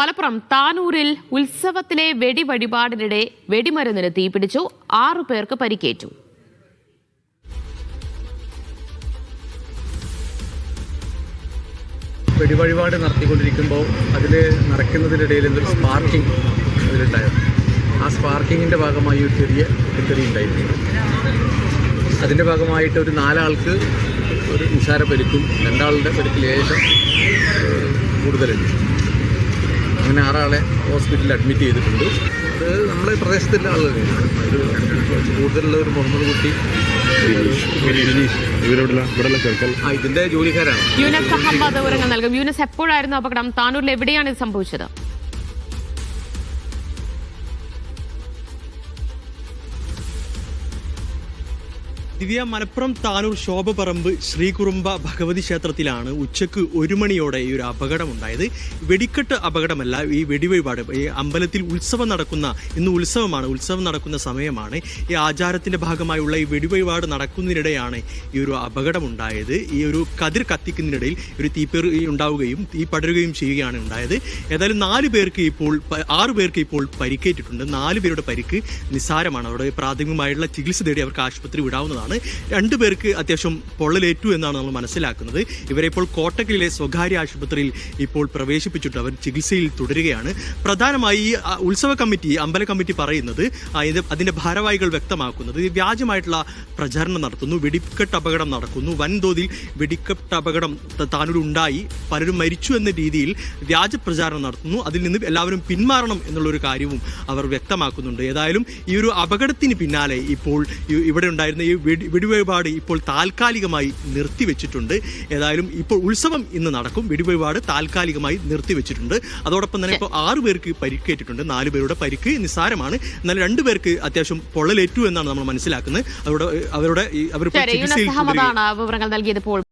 മലപ്പുറം താനൂരിൽ ഉത്സവത്തിലെ വെടി വഴിപാടിനിടെ വെടിമരുന്നിന് തീപിടിച്ചു. ആറു പേർക്ക് പരിക്കേറ്റു. വെടിവഴിപാട് നടത്തിക്കൊണ്ടിരിക്കുമ്പോൾ അതിൽ നടക്കുന്നതിനിടയിൽ എന്തൊരു സ്പാർക്കിംഗ് അതിലുണ്ടായിരുന്നു. ആ സ്പാർക്കിങ്ങിന്റെ ഭാഗമായി ഒരു ചെറിയ പൊട്ടിത്തെറി ഉണ്ടായിരുന്നു. അതിന്റെ ഭാഗമായിട്ട് ഒരു നാലാൾക്ക് ഒരു നിസാര പരിക്കും രണ്ടാളുടെ പരിക്ക് ലേശം കൂടുതലുണ്ട്. അങ്ങനെ ആറാളെ ഹോസ്പിറ്റലിൽ അഡ്മിറ്റ് ചെയ്തിട്ടുണ്ട്. അത് നമ്മളെ പ്രദേശത്തുള്ള ആളുകൾ കുറച്ച് കൂടുതലുള്ള ഒരു മുഹമ്മദ് കുട്ടി ഇതിന്റെ ജോലിക്കാരാണ്. യൂനസ് അഹമ്മദ് വിവരങ്ങൾ നൽകും. യൂനസ് എപ്പോഴായിരുന്നു അപകടം? താനൂരിൽ എവിടെയാണ് ഇത് സംഭവിച്ചത്? ദിവ്യ മലപ്പുറം താനൂർ ശോഭപറമ്പ് ശ്രീകുറുമ്പ ഭഗവതി ക്ഷേത്രത്തിലാണ് ഉച്ചയ്ക്ക് ഒരു മണിയോടെ ഈ ഒരു അപകടമുണ്ടായത്. വെടിക്കെട്ട് അപകടമല്ല ഈ വെടിവഴിപാട് ഈ അമ്പലത്തിൽ ഉത്സവം നടക്കുന്ന ഇന്ന് ഉത്സവമാണ് ഉത്സവം നടക്കുന്ന സമയമാണ്. ഈ ആചാരത്തിന്റെ ഭാഗമായുള്ള ഈ വെടിവഴിപാട് നടക്കുന്നതിനിടെയാണ് ഈ ഒരു അപകടമുണ്ടായത്. ഈ ഒരു കതിർ കത്തിക്കുന്നതിനിടയിൽ ഒരു തീപ്പേറി ഉണ്ടാവുകയും തീ പടരുകയും ചെയ്യുകയാണ് ഉണ്ടായത്. ഏതായാലും നാല് പേർക്ക് ഇപ്പോൾ ആറു പേർക്ക് ഇപ്പോൾ പരിക്കേറ്റിട്ടുണ്ട്. നാല് പേരുടെ പരിക്ക് നിസ്സാരമാണ്. അവരുടെ പ്രാഥമികമായിട്ടുള്ള ചികിത്സ തേടി അവർക്ക് ആശുപത്രി വിടാവുന്നതാണ്. രണ്ടു പേർക്ക് അത്യാവശ്യം പൊള്ളലേറ്റു എന്നാണ് നമ്മൾ മനസ്സിലാക്കുന്നത്. ഇവരെ ഇപ്പോൾ കോട്ടക്കലിലെ സ്വകാര്യ ആശുപത്രിയിൽ ഇപ്പോൾ പ്രവേശിപ്പിച്ചിട്ട് അവർ ചികിത്സയിൽ തുടരുകയാണ്. പ്രധാനമായി ഉത്സവ കമ്മിറ്റി അമ്പല കമ്മിറ്റി പറയുന്നത് അതിന്റെ ഭാരവാഹികൾ വ്യക്തമാക്കുന്നത്. വ്യാജമായിട്ടുള്ള പ്രചാരണം നടത്തുന്നു വെടിക്കെട്ട് അപകടം നടക്കുന്നു. വൻതോതിൽ വെടിക്കെട്ട് അപകടം ത- താനൂർ ഉണ്ടായി പലരും മരിച്ചു എന്ന രീതിയിൽ വ്യാജ പ്രചാരണം നടത്തുന്നു. അതിൽ നിന്ന് എല്ലാവരും പിന്മാറണം എന്നുള്ളൊരു കാര്യവും അവർ വ്യക്തമാക്കുന്നുണ്ട്. ഏതായാലും ഈ ഒരു അപകടത്തിന് പിന്നാലെ ഇപ്പോൾ ഇവിടെ ഉണ്ടായിരുന്ന ഈ വെടിവഴിപാട് ഇപ്പോൾ താൽക്കാലികമായി നിർത്തിവെച്ചിട്ടുണ്ട്. ഏതായാലും ഇപ്പോൾ ഉത്സവം ഇന്ന് നടക്കും. വെടിവഴിപാട് താൽക്കാലികമായി നിർത്തിവെച്ചിട്ടുണ്ട്. അതോടൊപ്പം തന്നെ ഇപ്പോൾ ആറു പേർക്ക് പരിക്കേറ്റിട്ടുണ്ട്. നാല് പേരുടെ പരിക്ക് നിസ്സാരമാണ്. എന്നാൽ രണ്ടു പേർക്ക് അത്യാവശ്യം പൊള്ളലേറ്റു എന്നാണ് നമ്മൾ മനസ്സിലാക്കുന്നത്. അവരുടെ അവരുടെ അവർ. വിവരങ്ങൾ നൽകിയത്